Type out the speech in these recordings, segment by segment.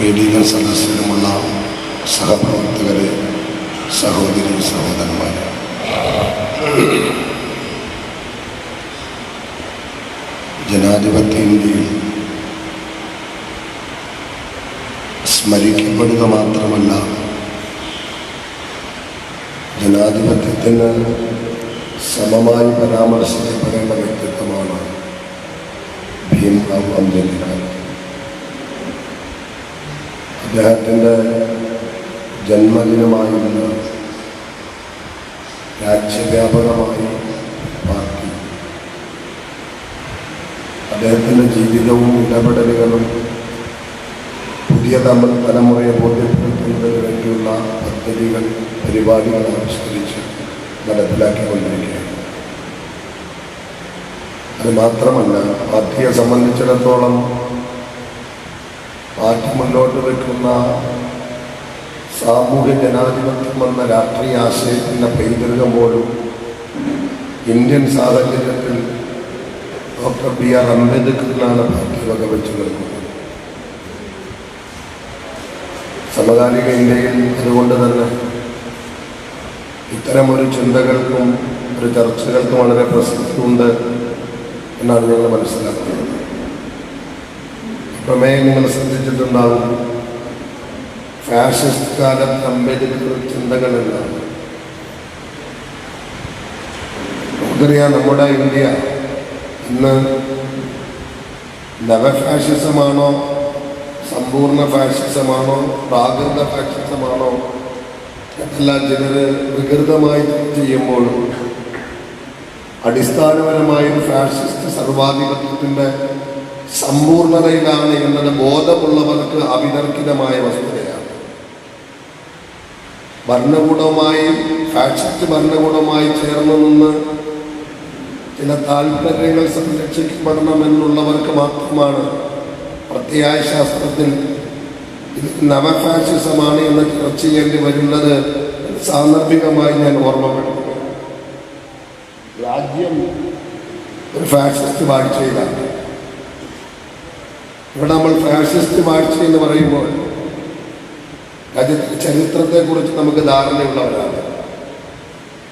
വേദിക സദസ്സിലുമുള്ള സഹപ്രവർത്തകരെ സഹോദരി സഹോദരന്മാരെ. ജനാധിപത്യ ഇന്ത്യയിൽ സ്മരിക്കപ്പെടുക മാത്രമല്ല ജനാധിപത്യത്തിന് സമമായി പരാമർശിക്കപ്പെടേണ്ട വ്യക്തിത്വമാണ് ഭീംറാവ് അംബേദ്കർ. അദ്ദേഹത്തിന്റെ ജന്മദിനമായിരുന്ന രാജ്യവ്യാപകമായി പാർട്ടി. അദ്ദേഹത്തിന്റെ ജീവിതവും ഇടപെടലുകളും പുതിയ തമ്മിൽ തലമുറയെ ബോധ്യപ്പെടുത്തുന്നതിന് വേണ്ടിയുള്ള പദ്ധതികൾ പരിപാടികൾ ആവിഷ്കരിച്ച് നടപ്പിലാക്കിക്കൊണ്ടിരിക്കുകയാണ്. അത് മാത്രമല്ല പാർട്ടിയെ സംബന്ധിച്ചിടത്തോളം പാർട്ടി മുന്നോട്ട് വെക്കുന്ന സാമൂഹ്യ ജനാധിപത്യം രാഷ്ട്രീയ ആശയത്തിന്റെ പൈതൃകം പോലും ഇന്ത്യൻ സാഹചര്യത്തിൽ ഡോക്ടർ ബി ആർ അംബേദ്കറിനാണ് പാർട്ടി വകവെച്ചു നൽകുന്നത് സമകാലിക ഇന്ത്യയിൽ അതുകൊണ്ട് തന്നെ ഇത്തരമൊരു ചിന്തകൾക്കും ഒരു ചർച്ചകൾക്കും വളരെ പ്രസക്തിയുണ്ട് എന്നാണ് ഞങ്ങൾ മനസ്സിലാക്കുന്നത്. പ്രമേയം നിങ്ങൾ ശ്രദ്ധിച്ചിട്ടുണ്ടാകും ഫാഷിസ്റ്റ് കാലത്ത് അംബേദ്കർ ചിന്തകളെല്ലാം. നമുക്കറിയാം നമ്മുടെ ഇന്ത്യ ഇന്ന് നവഫാഷിസമാണോ സമ്പൂർണ ഫാഷിസമാണോ പ്രാകൃത ഫാഷിസമാണോ എല്ലാം ചിലർ വികൃതമായി ചെയ്യുമ്പോഴും അടിസ്ഥാനപരമായും ഫാഷിസ്റ്റ് സർവാധിപത്യത്തിന്റെ സമ്പൂർണതയിലാണ് എന്നത് ബോധമുള്ളവർക്ക് അവിതർക്കിതമായ വസ്തുതയാണ്. ഭരണകൂടവുമായി ഫാഷിസ്റ്റ് ഭരണകൂടവുമായി ചേർന്ന് നിന്ന് ചില താല്പര്യങ്ങൾ സംരക്ഷിക്കപ്പെടണമെന്നുള്ളവർക്ക് മാത്രമാണ് പ്രത്യയ ശാസ്ത്രത്തിൽ ഇത് നവഫാഷിസമാണ് എന്ന് ചർച്ച ചെയ്യേണ്ടി വരുന്നത് സാന്ദർഭികമായി ഞാൻ ഓർമ്മപ്പെടുന്നു രാജ്യം ഒരു ഫാഷിസ്റ്റ് വാഴ്ചയിലാണ്. ഇവിടെ നമ്മൾ ഫാഷിസ്റ്റ് മാർച്ച് എന്ന് പറയുമ്പോൾ രാജ്യത്തിന്റെ ചരിത്രത്തെക്കുറിച്ച് നമുക്ക് ധാരണയുള്ളവരാണ്.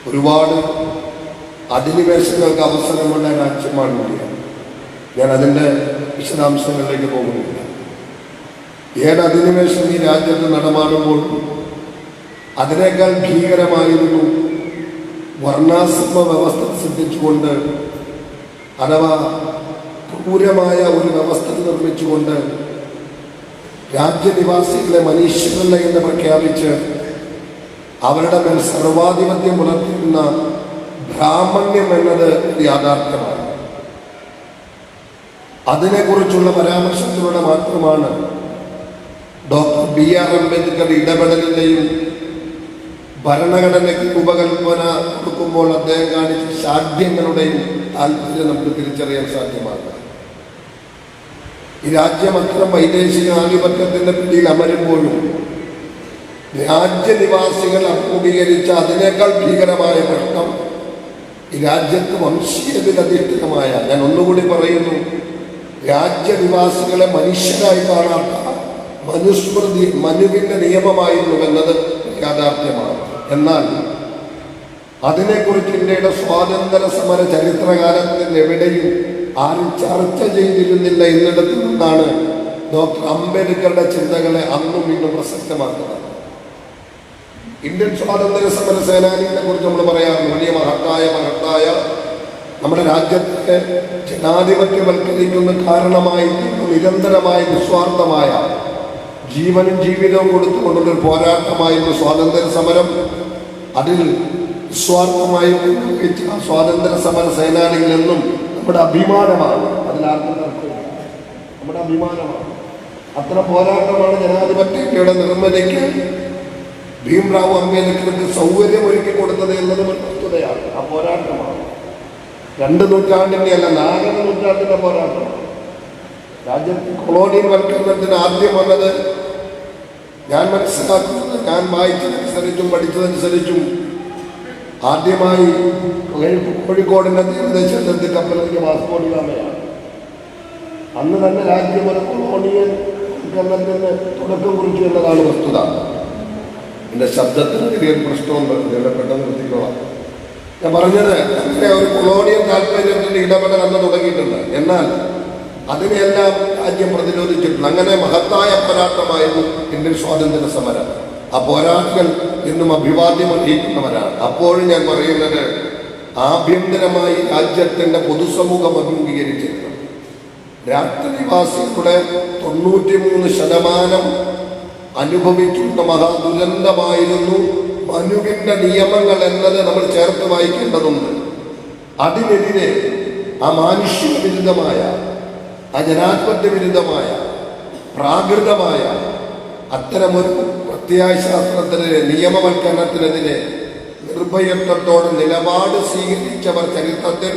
ഒരുപാട് അധിനിവേശങ്ങൾക്ക് അവസരമുള്ള രാജ്യമാണ് ഇന്ത്യ. ഞാൻ അതിന്റെ വിശദാംശങ്ങളിലേക്ക് പോകുന്നില്ല. ഏത് അധിനിവേശം ഈ രാജ്യത്ത് നടമാടുമ്പോൾ അതിനേക്കാൾ ഭീകരമായിരുന്നു വർണാശ്രമ വ്യവസ്ഥ സിദ്ധിച്ചുകൊണ്ട് അഥവാ ക്രൂരമായ ഒരു വ്യവസ്ഥ നിർമ്മിച്ചുകൊണ്ട് രാജ്യനിവാസികളെ മനുഷ്യരല്ല എന്ന് പ്രഖ്യാപിച്ച് അവരുടെ മേൽ സർവാധിപത്യം പുലർത്തുന്ന ബ്രാഹ്മണ്യം എന്നത് യാഥാർത്ഥ്യമാണ്. അതിനെക്കുറിച്ചുള്ള പരാമർശത്തിലൂടെ മാത്രമാണ് ഡോക്ടർ ബി ആർ അംബേദ്കർ ഇടപെടലിന്റെയും ഭരണഘടനയ്ക്ക് ഉപകൽപ്പന കൊടുക്കുമ്പോൾ അദ്ദേഹം കാണിച്ച ശാഠ്യങ്ങളുടെയും താല്പര്യം നമുക്ക് തിരിച്ചറിയാൻ സാധ്യമാകും ഈ രാജ്യം അത്ര വൈദേശിക ആധിപത്യത്തിന്റെ പിടിയിൽ അമരുമ്പോഴും രാജ്യനിവാസികൾ അഭിമുഖീകരിച്ച അതിനേക്കാൾ ഭീകരമായ പ്രശ്നം ഈ രാജ്യത്ത് വംശീയതിലധിഷ്ഠിതമായ ഞാൻ ഒന്നുകൂടി പറയുന്നു രാജ്യനിവാസികളെ മനുഷ്യരായി കാണാത്ത മനുസ്മൃതി മനുവിന്റെ നിയമമായിരുന്നു എന്നത് യാഥാർത്ഥ്യമാണ്. എന്നാൽ അതിനെക്കുറിച്ച് ഇന്ത്യയുടെ സ്വാതന്ത്ര്യ സമര ചരിത്രകാലത്തിൽ എവിടെയും ആരും ചർച്ച ചെയ്തിരുന്നില്ല എന്നിടത്തു നിന്നാണ് ഡോക്ടർ അംബേദ്കറുടെ ചിന്തകളെ അന്നും ഇന്നും പ്രസക്തമാക്കുന്നത്. ഇന്ത്യൻ സ്വാതന്ത്ര്യ സമര സേനാനികളെ കുറിച്ച് നമ്മൾ പറയാം വലിയ മഹത്തായ മഹത്തായ നമ്മുടെ രാജ്യത്തെ ജനാധിപത്യവൽക്കരിക്കുന്ന കാരണമായി നിരന്തരമായ നിസ്വാർത്ഥമായ ജീവനും ജീവിതവും കൊടുത്തുകൊണ്ടുള്ള ഒരു പോരാട്ടമായിരുന്നു സ്വാതന്ത്ര്യ സമരം. അതിൽ നിസ്വാർത്ഥമായി സ്വാതന്ത്ര്യ സമര സേനാനികളെന്നും നമ്മുടെ അഭിമാനമാണ്. അതിലാർക്കും തർക്കമില്ല നമ്മുടെ അഭിമാനമാണ്. അത്ര പോരാട്ടമാണ് ജനാധിപത്യയുടെ നിർമ്മലയ്ക്ക് ഭീംറാവു അംബേദ്കർക്ക് സൗകര്യം ഒരുക്കി കൊടുത്തത് എന്നത് വസ്തുതയാണ് ആ പോരാട്ടമാണ്. രണ്ട് നൂറ്റാണ്ടിന്റെ അല്ല നാലര നൂറ്റാണ്ടിന്റെ പോരാട്ടമാണ് രാജ്യം കൊളോണിയൽ വൽക്കരണത്തിന് ആദ്യം വന്നത് ഞാൻ മനസ്സിലാക്കുന്നത് ഞാൻ വായിച്ചതനുസരിച്ചും പഠിച്ചതനുസരിച്ചും ആദ്യമായി കോഴിക്കോടിന്റെ തീരദേശത്ത് വാസ്കോടി അമ്മയാണ് അന്ന് തന്നെ രാജ്യം ഒരു കൊളോണിയൽ തുടക്കം കുറിച്ചു എന്നതാണ് വസ്തുത. എന്റെ ശബ്ദത്തിന് ചെറിയൊരു പ്രശ്നമുണ്ട് ഇതിനെ പെട്ടെന്ന് നിർത്തിക്കോളാം. ഞാൻ പറഞ്ഞത് അങ്ങനെ ഒരു കൊളോണിയൽ താല്പര്യത്തിന്റെ ഇടപെടൽ അന്ന് തുടങ്ങിയിട്ടുണ്ട്. എന്നാൽ അതിനെല്ലാം രാജ്യം പ്രതിരോധിച്ചിട്ടുണ്ട്. അങ്ങനെ മഹത്തായ പോരാട്ടമായിരുന്നു ഇന്ത്യൻ സ്വാതന്ത്ര്യ സമരം ആ പോരാളികൾ ഇന്നും അഭിവാദ്യം അർഹിക്കുന്നവരാണ് അപ്പോഴും ഞാൻ പറയുന്നത് ആഭ്യന്തരമായി രാജ്യത്തിന്റെ പൊതുസമൂഹം അഭിമുഖീകരിച്ചിരുന്നു രാഷ്ട്രനിവാസികളുടെ തൊണ്ണൂറ്റിമൂന്ന് ശതമാനം അനുഭവിക്കുന്ന മഹാദുരന്തമായിരുന്നു മനുവിന്റെ നിയമങ്ങൾ എന്നത് നമ്മൾ ചേർത്ത് വായിക്കേണ്ടതുണ്ട്. അതിനെതിരെ ആ മാനുഷിക വിരുദ്ധമായ ആ ജനാധിപത്യ വിരുദ്ധമായ പ്രാകൃതമായ അത്തരമൊരു പ്രത്യയശാസ്ത്രത്തിനെതിരെ നിയമവൽക്കരണത്തിനെതിരെ നിർഭയത്വത്തോടെ നിലപാട് സ്വീകരിച്ചവർ ചരിത്രത്തിൽ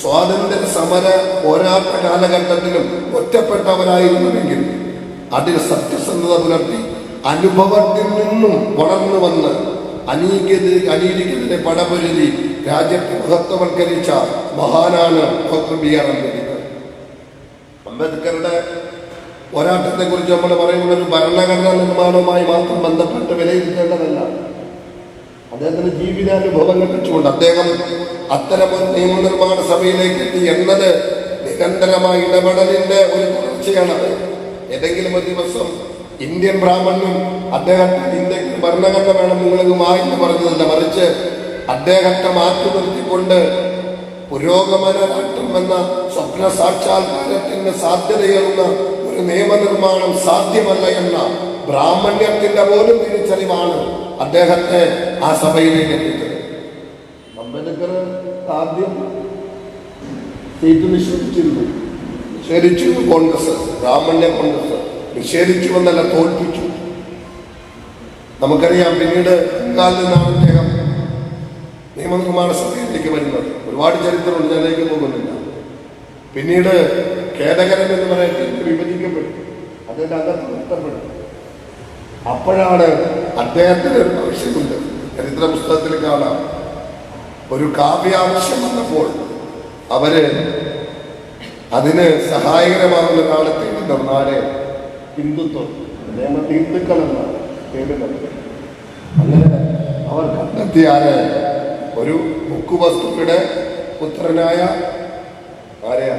സ്വാതന്ത്ര്യ സമര പോരാട്ട കാലഘട്ടത്തിലും ഒറ്റപ്പെട്ടവരായിരുന്നുവെങ്കിൽ അതിൽ സത്യസന്ധത പുലർത്തി അനുഭവത്തിൽ നിന്നും വളർന്നു വന്ന് അനീകത അനീതിക്കെതിരെ പടപൊരുതി രാജ്യത്തെ മഹത്വവൽക്കരിച്ച മഹാനാണ് ഡോക്ടർ ബി ആർ അംബേദ്കർ അംബേദ്കറുടെ പോരാട്ടത്തെ കുറിച്ച് നമ്മൾ പറയുമ്പോൾ ഒരു ഭരണഘടനാ നിർമ്മാണവുമായി മാത്രം ബന്ധപ്പെട്ട് വിലയിരുത്തേണ്ടതല്ല. അദ്ദേഹത്തിന്റെ ജീവിതാനുഭവങ്ങൾ വെച്ചുകൊണ്ട് അദ്ദേഹം അത്തരം ഒരു നിയമനിർമ്മാണ സഭയിലേക്ക് എത്തി എന്നത് നിരന്തരമായ ഇടപെടലിന്റെ ഒരു തുടർച്ചയാണത്. ഏതെങ്കിലും ഒരു ദിവസം ഇന്ത്യൻ ബ്രാഹ്മണനും അദ്ദേഹത്തിന് ഇന്ത്യയ്ക്ക് ഭരണഘടന വേണം നിങ്ങൾക്ക് മാറ്റി പറഞ്ഞതല്ല മറിച്ച് അദ്ദേഹത്തെ മാറ്റി നിർത്തിക്കൊണ്ട് പുരോഗമന എന്ന സ്വപ്ന സാക്ഷാത്കാരത്തിന് സാധ്യതയേറുന്ന നിയമനിർമ്മാണം സാധ്യമല്ല എന്ന ബ്രാഹ്മണ്യത്തിന്റെ പോലും തിരിച്ചറിവാണ് അദ്ദേഹത്തെ ആ സഭയിലേക്ക് എത്തിച്ചത് അംബേദ്കർ ആദ്യം സീറ്റ് നിഷേധിച്ചിരുന്നു നിഷേധിച്ചു കോൺഗ്രസ് ബ്രാഹ്മണ്യ കോൺഗ്രസ്. നിഷേധിച്ചു എന്നല്ല തോൽപ്പിച്ചു. നമുക്കറിയാം പിന്നീട് ബംഗാളിൽ നിന്നാണ് അദ്ദേഹം നിയമനിർമ്മാണ സഭയിലേക്ക് വരുന്നത്. ഒരുപാട് ചരിത്രമുണ്ട് ഞാനിലേക്ക് പോകുന്നില്ല. പിന്നീട് ഖേദകരം എന്ന് പറയുന്നത് വിഭജിക്കപ്പെട്ടു. അതിന്റെ അകത്ത് നഷ്ടപ്പെട്ടു അപ്പോഴാണ് അദ്ദേഹത്തിന് ഒരു ആവശ്യമുണ്ട്. ചരിത്ര പുസ്തകത്തിൽ കാണാം. ഒരു കാവ്യാവശ്യം വന്നപ്പോൾ അവർ അതിന് സഹായകരമാകുന്ന കാലത്ത് നാളെ ഹിന്ദുത്വം അദ്ദേഹം ഹിന്ദുക്കളെന്നാണ് പേര് അങ്ങനെ അവർ കണ്ടെത്തിയാൽ ഒരു ബുക്ക് വസ്തുക്കളുടെ പുത്രനായ ആരെയാ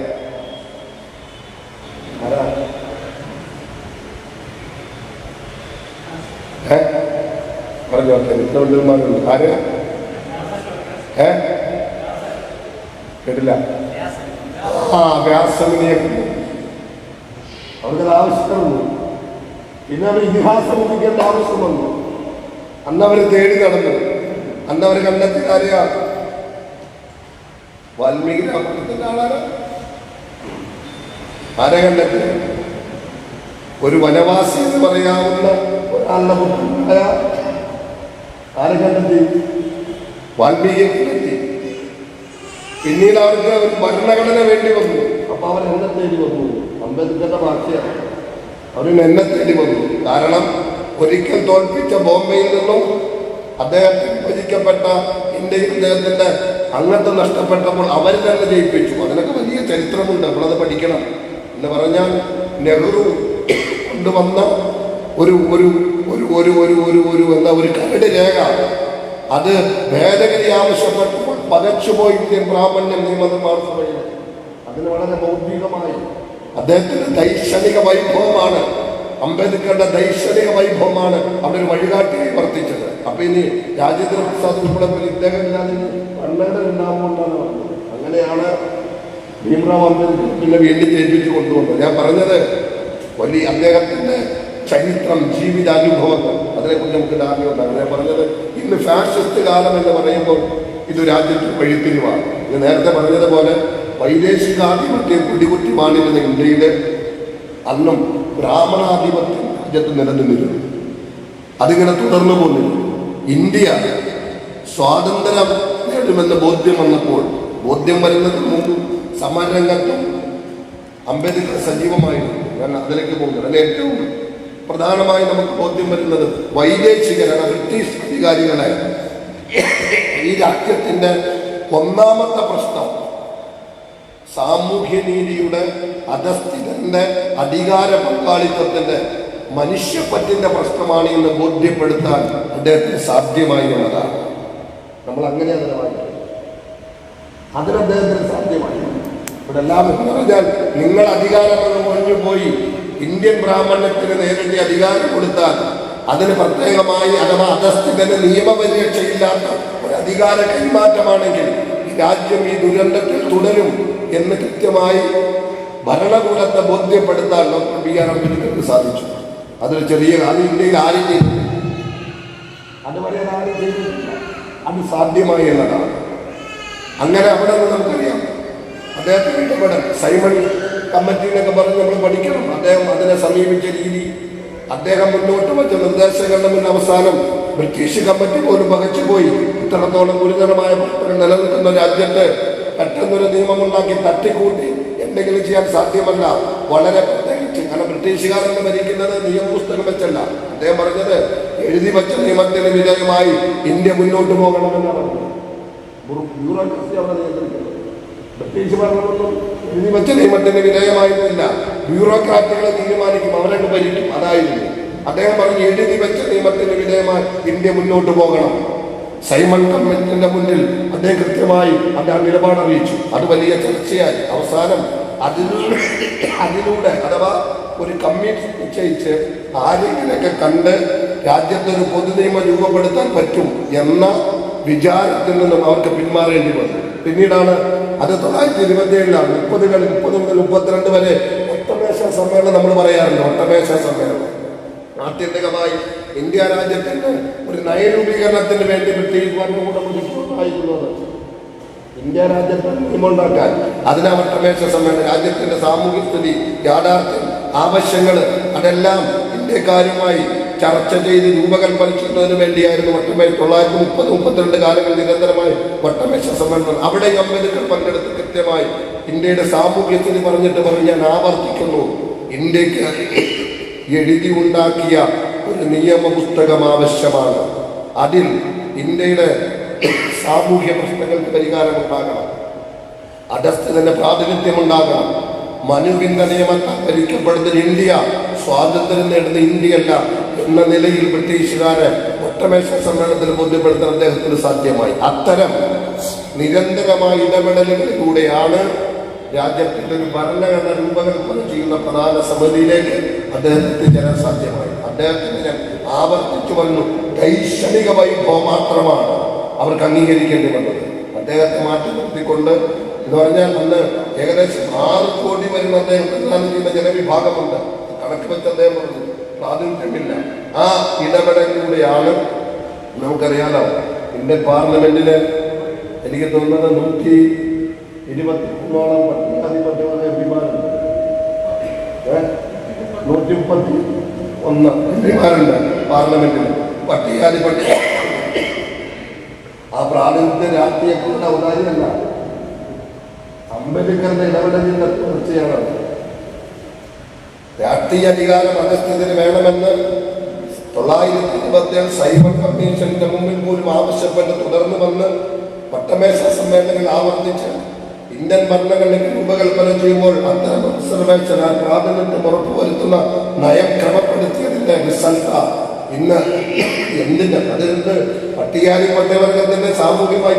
ആരാ ഏ? പറഞ്ഞോ ചരിത്രപണ്ഡിതന്മാരുണ്ട് ആര്? ഏ? കേട്ടില്ല. ആ വ്യാസമുനിയെ അവർക്കത് ആവശ്യം വന്നു പിന്നെ അവർ ഇതിഹാസം മുഖിക്കേണ്ട ആവശ്യം വന്നു. അന്ന് തേടി നടന്നു. അന്ന് അവർ കണ്ടെത്തി ആരെയാ? വാൽമീകി രാമായണത്തിന്റെ ആളാണ് ആരെ കണ്ടെത്തി ഒരു വനവാസി എന്ന് പറയാവുന്ന ഒരാളുടെ പുത്രനായ ആരെ കണ്ടെത്തി കണ്ടെത്തി പിന്നീട് അവർക്ക് ഒരു ഭരണഘടന വേണ്ടി വന്നു. അപ്പൊ അവർ എന്നെ തേടി വന്നു. അംബേദ്കറുടെ ഭാഷയാണ്. അവർ എന്നെ തേടി വന്നു. കാരണം ഒരിക്കൽ തോൽപ്പിച്ച ബോംബെയിൽ നിന്നും അദ്ദേഹത്തിന് വിഭജിക്കപ്പെട്ട ഇന്ത്യയിൽ അദ്ദേഹത്തിന്റെ അംഗത്വം നഷ്ടപ്പെട്ടപ്പോൾ അവർ തന്നെ ജയിപ്പിച്ചു. അതിനൊക്കെ വലിയ ചരിത്രമുണ്ട്. നമ്മളത് പഠിക്കണം. എന്ന് പറഞ്ഞാൽ നെഹ്റു കൊണ്ടുവന്ന ഒരു ഒരു ഒരു ഒരു ഒരു ഒരു ഒരു എന്താ ഒരു കരട് രേഖ. അത് ഭേദഗതി ആവശ്യപ്പെട്ടപ്പോൾ പകച്ചുപോയി ഇന്ത്യൻ ബ്രാഹ്മണ്യം നിയമനിർമ്മാണ അതിന് വളരെ ബൗദ്ധികമായി. അദ്ദേഹത്തിന്റെ ദൈക്ഷണിക വൈഭവമാണ് അംബേദ്കറുടെ ദൈക്ഷണിക വൈഭവമാണ് അവിടെ ഒരു വഴികാട്ടിയായി വർത്തിച്ചത്. അപ്പൊ ഇനി രാജേന്ദ്ര പ്രസാദ് ഇദ്ദേഹം ഇല്ലാതെ ഇനി ഉണ്ടാവുമെന്നാണ് പറഞ്ഞത്. ഭീമറാവ് അംബേദ്കർ പിന്നെ വീണ്ടും ജയിപ്പിച്ചു കൊണ്ടുവന്നു ഞാൻ പറഞ്ഞത് വലിയ അദ്ദേഹത്തിന്റെ ചരിത്രം ജീവിതാനുഭവങ്ങൾ. അതിനെക്കുറിച്ച് നമുക്ക് ധാരണയുണ്ടാകും ഞാൻ പറഞ്ഞത് ഇന്ന് ഫാഷിസ്റ്റ് കാലം എന്ന് പറയുമ്പോൾ ഇത് രാജ്യത്ത് വഴിത്തിരിവാണ്. ഇത് നേരത്തെ പറഞ്ഞതുപോലെ വൈദേശികാധിപത്യം പിടികുറ്റി മാണിരുന്ന ഇന്ത്യയിൽ അന്നും ബ്രാഹ്മണാധിപത്യം രാജ്യത്ത് നിലനിന്നിരുന്നു. അതിങ്ങനെ തുടർന്നു പോന്നിരുന്നു. ഇന്ത്യ സ്വാതന്ത്ര്യം നേടുമെന്ന് ബോധ്യം വന്നപ്പോൾ ബോധ്യം വരുന്നതിന് മുമ്പ് സമരരംഗത്തും അംബേദ്കർ സജീവമായിരുന്നു ഞാൻ അതിലേക്ക് പോകുന്നത് അതിൽ ഏറ്റവും പ്രധാനമായി നമുക്ക് ബോധ്യം വരുന്നത് വൈദേശികരാണ് ബ്രിട്ടീഷ് അധികാരികളെ ഈ രാജ്യത്തിന്റെ ഒന്നാമത്തെ പ്രശ്നം സാമൂഹ്യനീതിയുടെ അധസ്ഥിതന്റെ അധികാര പങ്കാളിത്തത്തിന്റെ മനുഷ്യപ്പറ്റിന്റെ പ്രശ്നമാണ് എന്ന് ബോധ്യപ്പെടുത്താൻ അദ്ദേഹത്തിന് സാധ്യമായി എന്നതാണ് നമ്മൾ അങ്ങനെ അതിനെ അതിന് അദ്ദേഹത്തിന് സാധ്യമായി ഇവിടെ എല്ലാം എന്ന് പറഞ്ഞാൽ നിങ്ങൾ അധികാരം ഒഴിഞ്ഞു പോയി. ഇന്ത്യൻ ബ്രാഹ്മണത്തിന് നേരിട്ട് അധികാരം കൊടുത്താൽ അതിന് പ്രത്യേകമായി അഥവാ അധസ്ഥിതന് നിയമപരീക്ഷയില്ലാത്ത ഒരു അധികാര കൈമാറ്റമാണെങ്കിൽ ഈ രാജ്യം ഈ ദുരന്തത്തിൽ തുടരും എന്ന് കൃത്യമായി ഭരണകൂടത്തെ ബോധ്യപ്പെടുത്താൻ ഡോക്ടർ ബി ആർ അംബേദ്കർക്ക് സാധിച്ചു. അതൊരു ചെറിയ അത് ഇന്ത്യയിൽ ആരും ചെയ്തിട്ടില്ല. അതുവരെ അത് ആരും ചെയ്തിട്ടില്ല. അത് സാധ്യമായി എന്നതാണ്. അങ്ങനെ അവിടെ നിന്ന് നമുക്കറിയാം. അദ്ദേഹത്തിന് ഇടപെടൽ സൈമൺ കമ്മിറ്റി എന്നൊക്കെ പറഞ്ഞ് നമ്മൾ പഠിക്കണം. അദ്ദേഹം അതിനെ സമീപിച്ച രീതി അദ്ദേഹം മുന്നോട്ട് വെച്ച. നിർദ്ദേശങ്ങളുടെ മുൻ അവസാനം ബ്രിട്ടീഷ് കമ്മിറ്റി പോലും പകച്ചുപോയി ഇത്രത്തോളം ഗുരുതരമായ പ്രവർത്തനം നിലനിൽക്കുന്ന രാജ്യത്ത് പെട്ടെന്നൊരു നിയമമുണ്ടാക്കി തട്ടിക്കൂട്ടി എന്തെങ്കിലും ചെയ്യാൻ സാധ്യമല്ല. വളരെ പ്രത്യേകിച്ച് കാരണം ബ്രിട്ടീഷുകാരെന്ന് ഭരിക്കുന്നത് നിയമപുസ്തകം വെച്ചല്ല. അദ്ദേഹം പറഞ്ഞത് എഴുതി വെച്ച നിയമത്തിന് വിജയമായി ഇന്ത്യ മുന്നോട്ട് പോകണമെന്നാണ്. ബ്യൂറോക്രസി അവിടെ നിയന്ത്രിക്കുന്നത് ബ്രിട്ടീഷ് ഭരണമൊന്നും ഇനി വെച്ച നിയമത്തിന് വിധേയമായിരുന്നില്ല. ബ്യൂറോക്രാറ്റുകളെ തീരുമാനിക്കും അവരൊക്കെ ഭരിക്കും അതായിരുന്നു. അദ്ദേഹം പറഞ്ഞു എഴുതി വെച്ച നിയമത്തിന് വിധേയമായി ഇന്ത്യ മുന്നോട്ട് പോകണം. സൈമൺ കമ്മിറ്റിന്റെ മുന്നിൽ അദ്ദേഹം കൃത്യമായി അദ്ദേഹം നിലപാട് അറിയിച്ചു. അത് വലിയ ചർച്ചയായി. അവസാനം അതിലൂടെ അതിലൂടെ അഥവാ ഒരു കമ്മിറ്റി നിശ്ചയിച്ച് ആരെങ്കിലൊക്കെ കണ്ട് രാജ്യത്തൊരു പൊതു നിയമം രൂപപ്പെടുത്താൻ പറ്റും എന്ന വിചാരത്തിൽ നിന്നും അവർക്ക് പിന്മാറേണ്ടി വന്നു. പിന്നീടാണ് അത് തൊള്ളായിരത്തി ഇരുപത്തി ഏഴിലാണ് മുപ്പതുകൾ മുപ്പത് മുതൽ മുപ്പത്തിരണ്ട് വരെ ഒട്ടമേശ സമ്മേളനം നമ്മൾ പറയാറുണ്ട് ഒട്ടമേശ സമ്മേളനം. ആത്യന്തികമായി ഇന്ത്യ രാജ്യത്തിന്റെ ഒരു നയരൂപീകരണത്തിന് വേണ്ടി ബ്രിട്ടീഷ് ഭരണകൂടം ഇന്ത്യ രാജ്യത്തെ നിയമമുണ്ടാക്കാൻ അതിന് ഒട്ടമേശ സമ്മേളനം രാജ്യത്തിന്റെ സാമൂഹ്യ സ്ഥിതി യാഥാർത്ഥ്യം ആവശ്യങ്ങൾ അതെല്ലാം ഇന്ത്യക്കാരുമായി ചർച്ച ചെയ്ത് രൂപകൽപ്പന ചെയ്യുന്നതിന് വേണ്ടിയായിരുന്നു വട്ടമേൽ തൊള്ളായിരത്തി മുപ്പത് മുപ്പത്തിരണ്ട് കാലങ്ങൾ നിരന്തരമായി വട്ടമേശ സമ്മേളനം. അവിടെ അംബേദ്കർ പങ്കെടുത്ത് കൃത്യമായി ഇന്ത്യയുടെ സാമൂഹ്യ പറഞ്ഞിട്ട് പറഞ്ഞ് ഞാൻ ആവർത്തിക്കുന്നു. ഇന്ത്യയ്ക്ക് എഴുതി ഉണ്ടാക്കിയ ഒരു നിയമ പുസ്തകം ആവശ്യമാണ്. അതിൽ ഇന്ത്യയുടെ സാമൂഹ്യ പ്രശ്നങ്ങൾക്ക് പരിഹാരം ഉണ്ടാകണം. അധസ്ഥിതന്റെ പ്രാതിനിധ്യം ഉണ്ടാകണം. മനുവിന്റെ നിയമത്താൽ ഭരിക്കപ്പെടുന്ന ഇന്ത്യ സ്വാതന്ത്ര്യം നേടുന്ന ഇന്ത്യയല്ല എന്ന നിലയിൽ ബ്രിട്ടീഷുകാരെ ഒട്ടമേശ സമ്മേളനത്തിൽ ബോധ്യപ്പെടുത്താൻ അദ്ദേഹത്തിന് സാധ്യമായി. അത്തരം നിരന്തരമായ ഇടപെടലുകളിലൂടെയാണ് രാജ്യത്തിന്റെ ഒരു ഭരണഘടന രൂപകൽപ്പന ചെയ്യുന്ന പ്രധാന സമിതിയിലേക്ക് അദ്ദേഹത്തിന് ചേരാൻ സാധ്യമായി. അദ്ദേഹത്തിന് ഞാൻ ആവർത്തിച്ചു വന്നു ദൈക്ഷണിക വൈഭവം മാത്രമാണ് അവർക്ക് അംഗീകരിക്കേണ്ടി വന്നത്. അദ്ദേഹത്തെ മാറ്റി നിർത്തിക്കൊണ്ട് എന്ന് പറഞ്ഞാൽ അന്ന് ഏകദേശം ആറ് കോടി വരുന്ന അദ്ദേഹം പ്രധാനം ചെയ്യുന്ന ജനവിഭാഗമുണ്ട്. കണക്ക് വെച്ച് അദ്ദേഹം പറഞ്ഞു പ്രാതിനിധ്യമില്ല ആ ഇടപെടലിലൂടെയാണ് നമുക്കറിയാലോ ഇന്ത്യൻ പാർലമെന്റിൽ എനിക്ക് തോന്നുന്നത് നൂറ്റി ഇരുപത്തി മൂന്നോളം പട്ടികാധിപത്യമുള്ള എം നൂറ്റി മുപ്പത്തി ഒന്ന് എം പാർലമെന്റിൽ പട്ടികാധിപത്യ. ആ പ്രാതിനിധ്യ രാഷ്ട്രീയക്കുള്ള ഔദാര്യമല്ല. അംബേദ്കറുടെ ഇടപെടലിന്റെ തുടർച്ചയാണ് രാഷ്ട്രീയ അധികാരം അധസ്ഥിതിന് വേണമെന്ന് തൊള്ളായിരത്തി ഇരുപത്തിയേഴ് സൈബർ കമ്മീഷന്റെ മുമ്പിൽ പോലും ആവശ്യപ്പെട്ട് തുടർന്ന് വന്ന് പട്ടമേശ സമ്മേളനങ്ങൾ ആവർത്തിച്ച് ഇന്ത്യൻ ഭരണഘടനയ്ക്ക് രൂപകൽപ്പന ചെയ്യുമ്പോൾ അത്തരം ഒബ്സർവേഷൻ ആ പ്രാതിനിധ്യം ഉറപ്പുവരുത്തുന്ന നയം ക്രമപ്പെടുത്തിയതിന്റെ റിസൾട്ട ഇന്ന് എന്തിന്റെ അതിന് പട്ടികാരി പട്ടയവർഗത്തിന്റെ സാമൂഹികമായി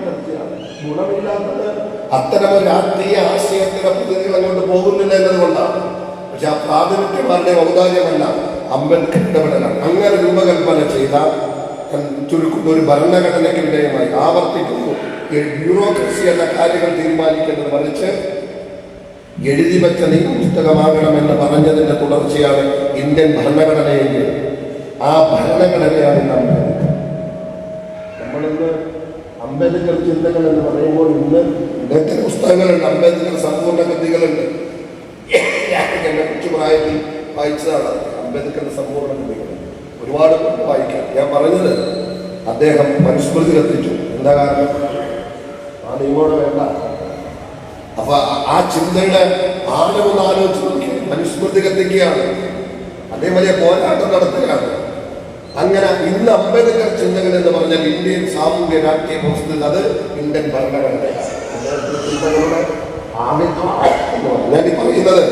ചർച്ചയാണ്. ഗുണമില്ലാത്തത് അത്തരം ഒരു രാഷ്ട്രീയ ആശയത്തിന്റെ പ്രതിനിധികൾ അങ്ങോട്ട് പോകുന്നില്ല എന്നതുകൊണ്ടാണ്. പക്ഷെ ആ പ്രാതിനിധ്യമാരുടെ ഔദാര്യമല്ല അംബേദ്കർ ഇടപെടലാണ് അങ്ങനെ രൂപകൽപ്പന ചെയ്ത ചുരുക്കുന്ന ഒരു ഭരണഘടനയ്ക്ക് വിധേയമായി ആവർത്തിക്കുന്നു. ബ്യൂറോക്രസി എന്ന കാര്യങ്ങൾ തീരുമാനിക്കുന്നത് മറിച്ച് എഴുതി വെച്ച നിയമപുസ്തകമാകണമെന്ന് പറഞ്ഞതിന്റെ തുടർച്ചയാണ് ഇന്ത്യൻ ഭരണഘടനയെങ്കിൽ ആ ഭരണഘടനയാണ് നമ്മൾ. നമ്മളിന്ന് അംബേദ്കർ ചിന്തകൾ എന്ന് പറയുമ്പോൾ ഇന്ന് ഇദ്ദേഹത്തിന്റെ പുസ്തകങ്ങളുണ്ട്. അംബേദ്കർ സമ്പൂർണ കൃതികളുണ്ട്. എന്റെ കൊച്ചു പ്രായത്തിൽ വായിച്ചതാണ് അംബേദ്കറിന്റെ സമ്പൂർണ കൃതികൾ ഒരുപാട് കൊണ്ട് വായിക്കാം. ഞാൻ പറഞ്ഞത് അദ്ദേഹം മനുസ്മൃതി കത്തിച്ചു എന്താ കാരണം? ആ നിയമോടെ വേണ്ട. അപ്പൊ ആ- ചിന്തയുടെ ആരോ ആലോചിച്ച് മനുസ്മൃതി കത്തിക്കുകയാണ് അതേ വലിയ പോരാട്ടം നടത്തുകയാണ്. അങ്ങനെ ഇന്ന് അംബേദ്കർ ചിന്തകൾ എന്ന് പറഞ്ഞാൽ ഇന്ത്യൻ സാമൂഹ്യ രാഷ്ട്രീയ വ്യവസ്ഥയിൽ അത് ഇന്ത്യൻ പറഞ്ഞാൽ ഞാൻ പറയുന്നത്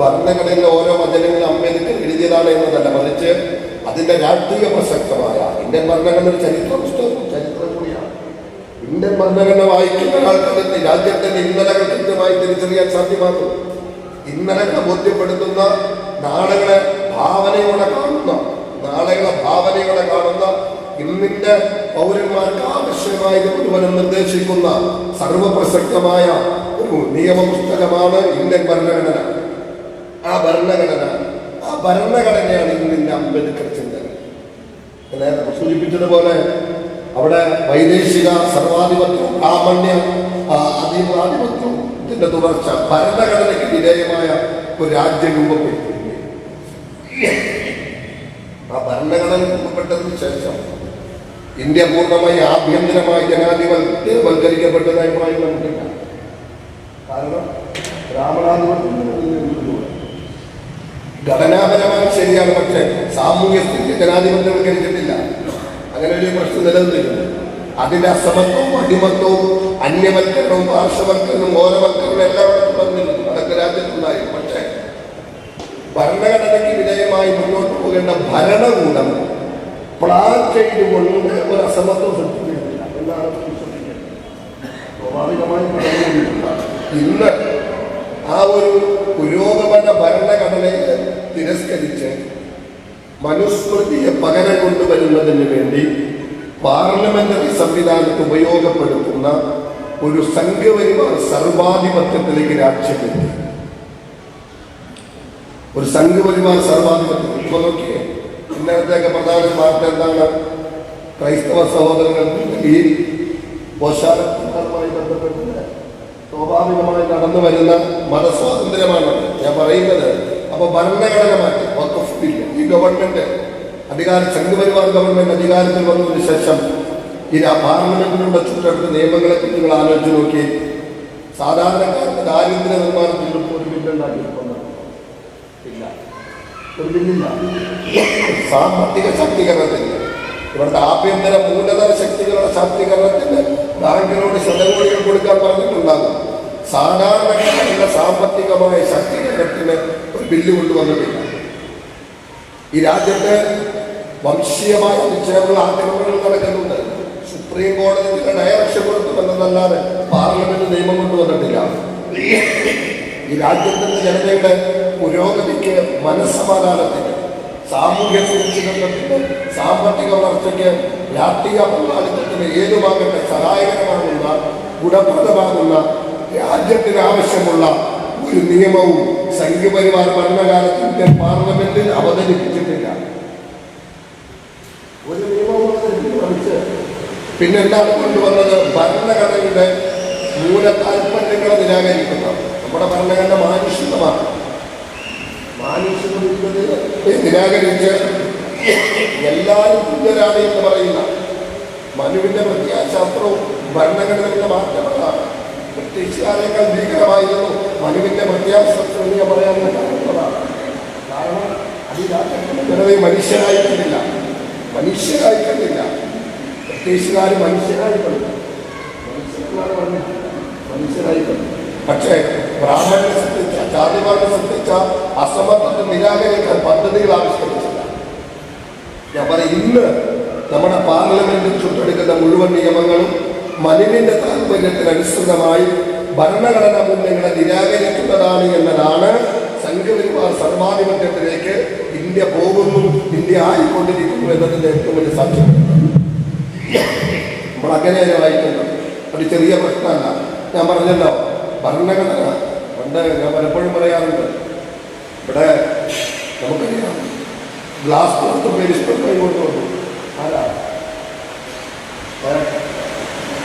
ഭരണഘടനയിലെ ഓരോ വചനങ്ങളും അംബേദ്കർ എഴുതിയതാണ് എന്നതല്ല മറിച്ച് അതിന്റെ രാഷ്ട്രീയ പ്രസക്തമായ ഇന്ത്യൻ ഭരണഘടന ഒരു ചരിത്ര പുസ്തകം ചരിത്രം കൂടിയാണ്. ഇന്ത്യൻ ഭരണഘടന വായിക്കുന്ന ആൾക്കാർക്ക് രാജ്യത്തിന്റെ ഇന്നലകൾ കൃത്യമായി തിരിച്ചറിയാൻ സാധ്യമാകും. ഇന്നലകളെ ബോധ്യപ്പെടുത്തുന്ന നാടുകളെ ഭാവനയോടെ കാണുന്ന നാളെകളെ ഭാവനകളെ കാണുന്ന ഇന്നിന്റെ പൗരന്മാർക്ക് ആവശ്യമായത് മുഴുവനും നിർദ്ദേശിക്കുന്ന സർവപ്രസക്തമായ ഒരു നിയമ പുസ്തകമാണ് ഇന്ത്യൻ ഭരണഘടന. ആ ഭരണഘടന ആ ഭരണഘടനയാണ് ഇന്നിന്റെ അംബേദ്കർ ഞാൻ നേരത്തെ സൂചിപ്പിച്ചതുപോലെ അവിടെ വൈദേശിക സർവാധിപത്യം പ്രാമണ്യ ആ, അധികാധിപത്യവും ഇതിന്റെ തുടർച്ച ഭരണഘടനയ്ക്ക് വിധേയമായ ഒരു രാജ്യം രൂപപ്പെട്ടു ആ ഭരണഘടന രൂപപ്പെട്ടതിന് ശേഷം ഇന്ത്യ പൂർണമായി ആഭ്യന്തരമായി ജനാധിപത്യവൽക്കരിക്കപ്പെട്ടതായി പറയുന്ന നമുക്കില്ല കാരണം ബ്രാഹ്മണാധിപത്യം ഘടനാപരമായി ശരിയാണ് പക്ഷെ സാമൂഹ്യ സ്ഥിതി ജനാധിപത്യവൽക്കരിച്ചിട്ടില്ല. അങ്ങനെ ഒരു പ്രശ്നം നിലനിന്നിരുന്നു അതിന്റെ അസമത്വവും അടിമത്വവും അന്യവൽക്കരണവും പാർശ്വവൽക്കരണവും ഓരവൽക്കരണവും എല്ലായിടത്തും ഭരണഘടനയ്ക്ക് വിധേയമായി മുന്നോട്ട് പോകേണ്ട ഭരണകൂടം പ്ലാൻ ചെയ്തുകൊണ്ട് ഒരു അസമത്വം സൃഷ്ടിക്കുന്നില്ല ഇന്ന് ആ ഒരു പുരോഗമന ഭരണഘടനയെ തിരസ്കരിച്ച് മനുസ്മൃതിയെ പകരം കൊണ്ടുവരുന്നതിന് വേണ്ടി പാർലമെന്ററി സംവിധാനത്തെ ഉപയോഗപ്പെടുത്തുന്ന ഒരു സംഘപരിവാർ സർവാധിപത്യത്തിലേക്ക് രാജ്യം എത്തി. ഒരു സംഘപരിവാർ സർവാധിപത്യം. ഇപ്പൊ നോക്കിയേ ഇന്നലത്തെയൊക്കെ പ്രധാന വാർത്ത എന്താണ്? ക്രൈസ്തവ സഹോദരങ്ങൾ ഈ പോഷാരങ്ങളുമായി ബന്ധപ്പെട്ട് സ്വാഭാവികമായി നടന്നു വരുന്ന മതസ്വാതന്ത്ര്യമാണ് ഞാൻ പറയുന്നത്. അപ്പൊ ഭരണഘടന മാറ്റി ഈ ഗവൺമെന്റ് അധികാര സംഘപരിവാർ ഗവൺമെന്റ് അധികാരത്തിൽ വന്നതിന് ശേഷം ഈ പാർലമെന്റിലൂടെ ചുറ്റെടുത്ത നിയമങ്ങളെ കുറിച്ച് നിങ്ങൾ ആലോചിച്ച് നോക്കി സാധാരണക്കാർക്ക് ദാരിദ്ര്യ നിർമ്മാണത്തിൽ ഒരു ബില്ലുണ്ടാക്കിയിട്ടുണ്ടോ ഇല്ല ഒരു ബില്ലില്ല സാമ്പത്തിക ശക്തീകരണത്തിന് ഇവിടുത്തെ ആഭ്യന്തര മൂലധന ശക്തികളുടെ ശാക്തീകരണത്തിന് ബാങ്കിനോട് ശതകോടികൾ കൊടുക്കാൻ പറഞ്ഞിട്ടുണ്ടാകും. സാധാരണക്കാരുടെ സാമ്പത്തികമായ ശക്തീകരണത്തിന് ഒരു ബില്ല് കൊണ്ടുവന്നിട്ടില്ല. ഈ രാജ്യത്ത് വംശീയമായ നിക്ഷേപങ്ങൾ ആക്രമണങ്ങൾ നടക്കുന്നുണ്ട്. സുപ്രീം കോടതി ഡയറക്ഷൻ കൊടുത്തു എന്നതല്ലാതെ പാർലമെന്റ് നിയമം കൊണ്ടുവന്നിട്ടില്ല. ഈ രാജ്യത്തിന്റെ ജനതയുടെ പുരോഗതിക്ക് മനസ്സമാധാനത്തിന് സാമൂഹ്യ സുരക്ഷിതത്വത്തിന് സാമ്പത്തിക വളർച്ചയ്ക്ക് രാഷ്ട്രീയ പങ്കാളിത്തത്തിന് ഏതുമാകട്ടെ സഹായകരമാകുന്ന ഗുണപ്രദമാകുന്ന രാജ്യത്തിന് ആവശ്യമുള്ള ഒരു നിയമവും സംഘപരിവാർ ഭരണകാലത്ത് ഇന്ത്യൻ പാർലമെന്റിൽ അവതരിപ്പിച്ചിട്ടില്ല. ഒരു നിയമവും അവതരിപ്പിച്ച് പിന്നെ എന്താണ് കൊണ്ടുവന്നത്? ഭരണഘടനയുടെ മൂല താല്പര്യങ്ങളെ നിരാകരിക്കുന്നത് നമ്മുടെ ഭരണഘടന മാനുഷികമാണ്. മാനുഷികത നിരാകരിച്ച് എല്ലാവരും തുല്യരാണ് എന്ന് പറയുന്ന മനുവിന്റെ പ്രത്യാശാസ്ത്രവും ഭരണഘടനയുടെ മാറ്റമുള്ളതാണ് ബ്രിട്ടീഷുകാരേക്കാൾ ഭീകരമായിരുന്നു മനുവിന്റെ പ്രത്യാശാസ്ത്രം എന്ന് ഞാൻ പറയാൻ കാരണമാണ് കാരണം അത് ഈ രാജ്യത്തിന്റെ ജനതയെ മനുഷ്യരായി കണ്ടില്ല മനുഷ്യരായി കണ്ടില്ല ബ്രിട്ടീഷുകാർ മനുഷ്യരായി കണ്ടു മനുഷ്യന്മാർ പറഞ്ഞിട്ടില്ല. മനുഷ്യരായി പക്ഷേ ബ്രാഹ്മണനെ സൃഷ്ടിച്ച ജാതിമാരെ സൃഷ്ടിച്ച അസമത്വത്തെ നിരാകരിക്കാൻ പദ്ധതികൾ ആവിഷ്കരിച്ചില്ല ഞാൻ പറയും ഇന്ന് നമ്മുടെ പാർലമെന്റിൽ ചുട്ടെടുക്കുന്ന മുഴുവൻ നിയമങ്ങളും മനുവിന്റെ താല്പര്യത്തിന് അനുസൃതമായി ഭരണഘടനാ മൂല്യങ്ങളെ നിരാകരിക്കുന്നതാണ് എന്നതാണ് സംഘപരിവാർ സർവാധിപത്യത്തിലേക്ക് ഇന്ത്യ പോകുന്നു ഇന്ത്യ ആയിക്കൊണ്ടിരിക്കുന്നു എന്നതിന്റെ ഏറ്റവും വലിയ സാക്ഷ്യം നമ്മൾ അങ്ങനെ വായിക്കുന്നത് അത് ചെറിയ പ്രശ്നമല്ല. ഞാൻ പറഞ്ഞല്ലോ ഭരണഘടന പണ്ട് ഞാൻ പലപ്പോഴും പറയാറുണ്ട്. ഇവിടെ നമുക്കറിയാം. ഗ്ലാസ് പുറത്ത് കൈ ഇഷ്ടമായി കൊണ്ടുവന്നു ആരാ?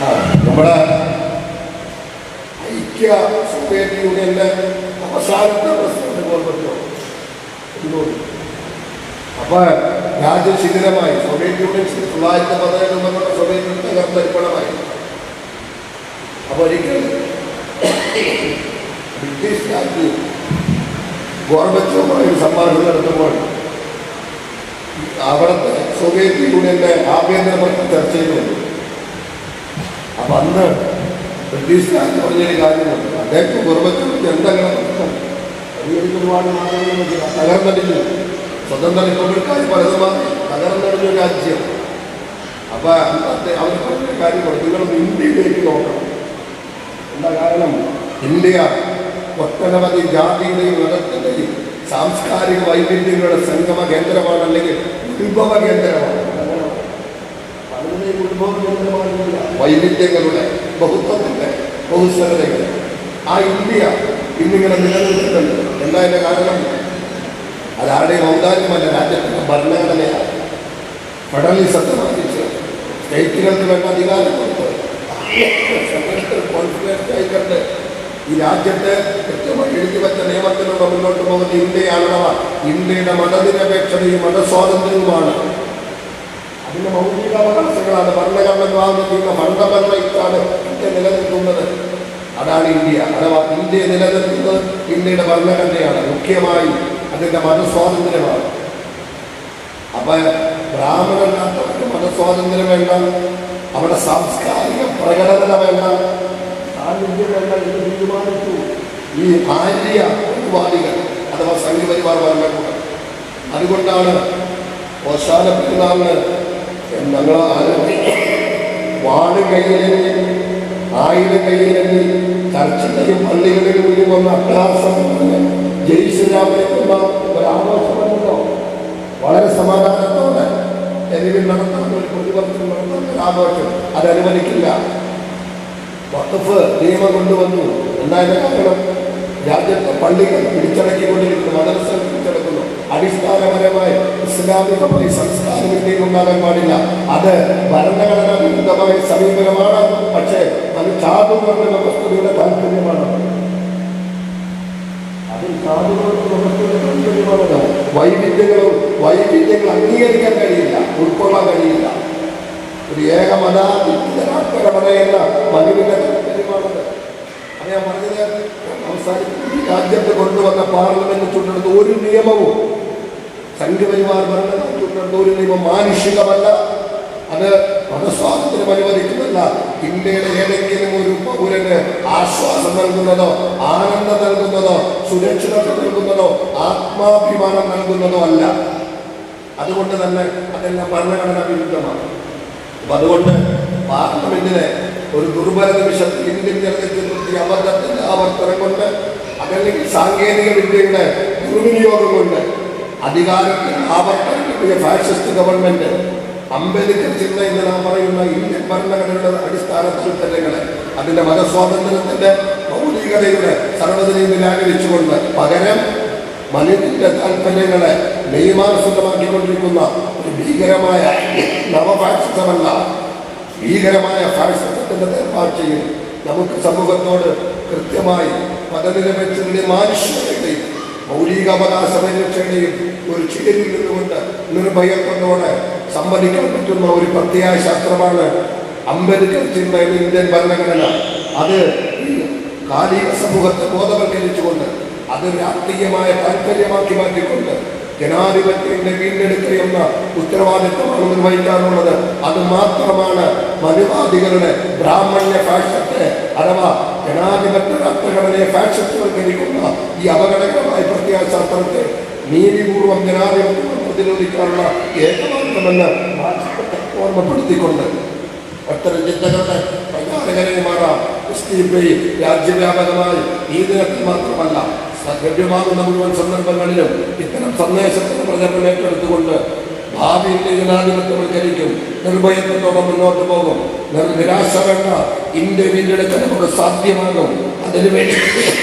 ആ നമ്മുടെ ഐക്യ സോവിയറ്റ് യൂണിയന്റെ അവസാനത്തെ പ്രസിഡന്റ് ഗോർബച്ചോ അപ്പൊ രാജ്യം ശിഥിലമായി. സോവിയറ്റ് യൂണിയൻ തൊള്ളായിരത്തി പതിനേഴ് യൂണിയൻ തകർത്തരിപ്പണമായി അപ്പൊ ഒരിക്കൽ ബ്രിട്ടീഷ് രാജ്യം ഗോർബച്ചോമായി ഒരു സംഭാഷണം നടത്തുമ്പോൾ അവിടുത്തെ സോവിയറ്റ് യൂണിയന്റെ ആഭ്യന്തരമന്ത്രി ചർച്ച ചെയ്യുന്നുണ്ട് അപ്പൊ അന്ന് ബ്രിട്ടീഷ് രാജ് പറഞ്ഞൊരു കാര്യമുണ്ട്. അദ്ദേഹത്തെ ഗുർബച്ചോക്ക് എന്തെങ്കിലും പ്രശ്നം ഒരുപാട് തകർന്നടിഞ്ഞു സ്വതന്ത്ര റിപ്പബ്ലിക്കായി പലതും തകർന്നടിഞ്ഞ രാജ്യം. അപ്പൊ അവർ പറഞ്ഞ കാര്യങ്ങൾ നിങ്ങളൊന്ന് ഇന്ത്യയിലേക്ക് നോക്കണം. എന്താ കാരണം? ഇന്ത്യ ഒട്ടനവധി ജാതിയുടെയും മതത്തിന്റെയും സാംസ്കാരിക വൈവിധ്യങ്ങളുടെ സംഗമ കേന്ദ്രമാണ്. അല്ലെങ്കിൽ ഉത്ഭവ കേന്ദ്രമാണ് വൈവിധ്യങ്ങളുടെ ബഹുത്വത്തിന്റെ ബഹുസ്വരതയുടെ ആ ഇന്ത്യ ഇന്നിങ്ങനെ നിലനിൽക്കുന്നുണ്ട്. എന്താ അതിന്റെ കാരണം? അതാരുടെയും ഔദാര്യമല്ല രാജ്യത്തിന്റെ ഭരണഘടനയാണ്. ഫെഡറലിസത്തെ മാറ്റിച്ച് സ്റ്റേറ്റുകൾക്ക് വേണ്ട അധികാരം കൊടുത്ത്. കോൺഫിഡൻസ് ആയിക്കൊണ്ട് ഈ രാജ്യത്ത് കൃത്യമായി എഴുതി വെച്ച നിയമത്തിലൂടെ മുന്നോട്ട് പോകുന്ന ഇന്ത്യയാണവ. ഇന്ത്യയുടെ മതനിരപേക്ഷതയും മതസ്വാതന്ത്ര്യവുമാണ് അതിന് മൗലിക അവകാശങ്ങളാണ് ഭരണഘടന വാങ്ങിക്കുന്ന റൈറ്റ്സാണ് ഇന്ത്യ നിലനിൽക്കുന്നത്. അതാണ് ഇന്ത്യ. അഥവാ ഇന്ത്യ നിലനിൽക്കുന്നത് ഇന്ത്യയുടെ ഭരണഘടനയാണ്. മുഖ്യമായി അതിന്റെ മതസ്വാതന്ത്ര്യമാണ് അപ്പൊ ബ്രാഹ്മണല്ലാത്തവർക്ക് മതസ്വാതന്ത്ര്യം വേണ്ട അവരുടെ സാംസ്കാരിക പ്രകടനത വേണ്ട സാന്നിധ്യം വേണ്ട എന്ന് തീരുമാനിച്ചു. ഈ ആര്യ പരിപാടികൾ അഥവാ സംഘപരിവാർ ഭരണകൂടം അതുകൊണ്ടാണ് ഓശാന പെരുന്നാളിന് ഞങ്ങൾ വാട് കയ്യിലെങ്കിൽ ആയിരം കയ്യിലെങ്കിൽ ചർച്ചിലെയും പള്ളികളിലും മുന്നിൽ വന്ന അഭ്യാസം ജയ് ശ്രീരാമനെ കൊണ്ട ഒരാഘോഷമല്ലോ വളരെ സമാധാനത്തോടെ തെരുവിൽ നടത്തുന്ന ഒരു പ്രതിപക്ഷം നടത്തുന്ന ഒരു ആഘോഷം അത് വഖഫ് നിയമം കൊണ്ടുവന്നു. എന്തായാലും കാരണം രാജ്യത്തെ പള്ളികൾ പിടിച്ചടക്കിക്കൊണ്ടിരിക്കുന്നു. മദ്രസകൾ പിടിച്ചടക്കുന്നു. അടിസ്ഥാനപരമായി ഇസ്ലാമിക സംസ്കാരം ഇന്ത്യയിൽ ഉണ്ടാകാൻ പാടില്ല. അത് ഭരണഘടനാ വിരുദ്ധമായ സമീപനമാണ്. പക്ഷേ അത് ചാതുർവർണ വസ്തുതയുടെ താല്പര്യമാണ്. വ്യവസ്ഥയുടെ താല്പര്യമാണത് വൈവിധ്യങ്ങളും വൈവിധ്യങ്ങൾ അംഗീകരിക്കാൻ കഴിയില്ല. ഉൾക്കൊള്ളാൻ കഴിയില്ല. ഒരു പറഞ്ഞത് അവസാനിപ്പിക്കും ഈ രാജ്യത്ത് കൊണ്ടുവന്ന പാർലമെന്റ് ചുട്ടെടുത്ത ഒരു നിയമവും സംഘപരിവാർ ഭരണത്തിൽ ചുട്ടെടുത്ത ഒരു നിയമം മാനുഷികമല്ല. അത് മതസ്വാതന്ത്ര്യം അനുവദിക്കുന്നില്ല ഇന്ത്യയുടെ ഏതെങ്കിലും ഒരു പൗരന് ആശ്വാസം നൽകുന്നതോ ആനന്ദം നൽകുന്നതോ സുരക്ഷിതത്വം നൽകുന്നതോ ആത്മാഭിമാനം നൽകുന്നതോ അല്ല. അതുകൊണ്ട് തന്നെ അതെല്ലാം ഭരണഘടനാ വിരുദ്ധമാണ്. അതുകൊണ്ട് പാർലമെന്റിനെ ഒരു ദുർബല നിമിഷത്തിൽ ഇന്ത്യൻ ജനതയ്ക്ക് നിർത്തിയ അബദ്ധത്തിന്റെ ആവർത്തനം കൊണ്ട് അതല്ലെങ്കിൽ സാങ്കേതിക വിദ്യയുടെ ദുർവിനിയോഗം കൊണ്ട് അധികാരത്തിൽ ആവർത്തനം കിട്ടിയ ഫാഷിസ്റ്റ് ഗവൺമെന്റ് അംബേദ്കർ എന്ന് നാം പറയുന്ന ഇന്ത്യൻ ഭരണഘടനയുടെ അടിസ്ഥാന തത്വങ്ങളെ അതിന്റെ മതസ്വാതന്ത്ര്യത്തിന്റെ ഭൗതികതയുടെ സർവതയും നിരാകരിച്ചുകൊണ്ട് പകരം മനുഷ്യന്റെ താല്പര്യങ്ങളെ നെയ്മാനുസൃതമാക്കിക്കൊണ്ടിരിക്കുന്ന ഒരു ഭീകരമായ നവഫാഷിസമല്ല ഭീകരമായ ഫാഷിസത്തിന്റെ നേർപ്പാഴ്ചയും നമുക്ക് സമൂഹത്തോട് കൃത്യമായി മതനിരപേക്ഷതയുടെ മാനുഷ്യതയുടെയും മൗലികാവകാശ പരിരക്ഷയുടെയും ഒരു ചിലരിൽ നിന്നുകൊണ്ട് നിർഭയത്വത്തോടെ സംവദിക്കാൻ പറ്റുന്ന ഒരു പ്രത്യേക ശാസ്ത്രമാണ് അംബേദ്കർ ചിന്ത ഇന്ത്യൻ ഭരണഘടന. അത് കാലിക സമൂഹത്തെ ബോധവൽക്കരിച്ചുകൊണ്ട് അത് രാഷ്ട്രീയമായ താല്പര്യമാക്കി മാറ്റിക്കൊണ്ട് ജനാധിപത്യത്തിന്റെ വീണ്ടെടുക്കലെന്ന ഉത്തരവാദിത്വമാണ് നിർവഹിക്കാറുള്ളത്. അത് മാത്രമാണ് മനുവാദികളുടെ ബ്രാഹ്മണ്യ ഫാഷത്തെ അഥവാ ജനാധിപത്യ രാഷ്ട്രഘടനയെ ഫാഷത്വവൽക്കരിക്കുന്ന ഈ അപകടകരമായ പ്രത്യാശാസ്ത്രത്തെ നീതിപൂർവം ജനാധിപത്യം പ്രതിരോധിക്കാനുള്ള ഏകമാർഗമെന്ന് ഓർമ്മപ്പെടുത്തിക്കൊണ്ട് അത്തരം ചിന്തകളുടെ പ്രചാരകരായി മാറാം രാജ്യവ്യാപകമായി ഈ ദിനത്തിൽ മാത്രമല്ല ലഭ്യമാകുന്ന മുഴുവൻ സന്ദർഭങ്ങളിലും ഇത്തരം സന്ദേശത്തിന്റെ പ്രചരണം ഏറ്റെടുത്തുകൊണ്ട് ഭാവിയിലെ ജനാധിപത്യം വൽക്കരിക്കും നിർഭയത്വത്തോടെ മുന്നോട്ട് പോകും. നിരാശ വേണ്ട. ഇന്ത്യ വീണ്ടെടുക്കാൻ നമുക്ക് സാധ്യമാകും. അതിനുവേണ്ടി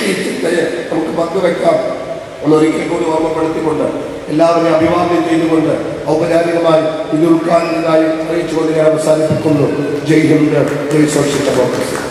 ഈ ചിന്തയെ നമുക്ക് പങ്കുവെക്കാം. എന്നൊരിക്കൽ കൂടി ഓർമ്മപ്പെടുത്തിക്കൊണ്ട് എല്ലാവരെയും അഭിവാദ്യം ചെയ്തുകൊണ്ട് ഔപചാരികമായി ഇത് ഉദ്ഘാടനത്തിനായി അറിയിച്ചുകൊണ്ട് ഞാൻ അവസാനിപ്പിക്കുന്നു. ജയ് ഹിന്ദ്. ജയ് സോഷ്യൽ കോൺഗ്രസ്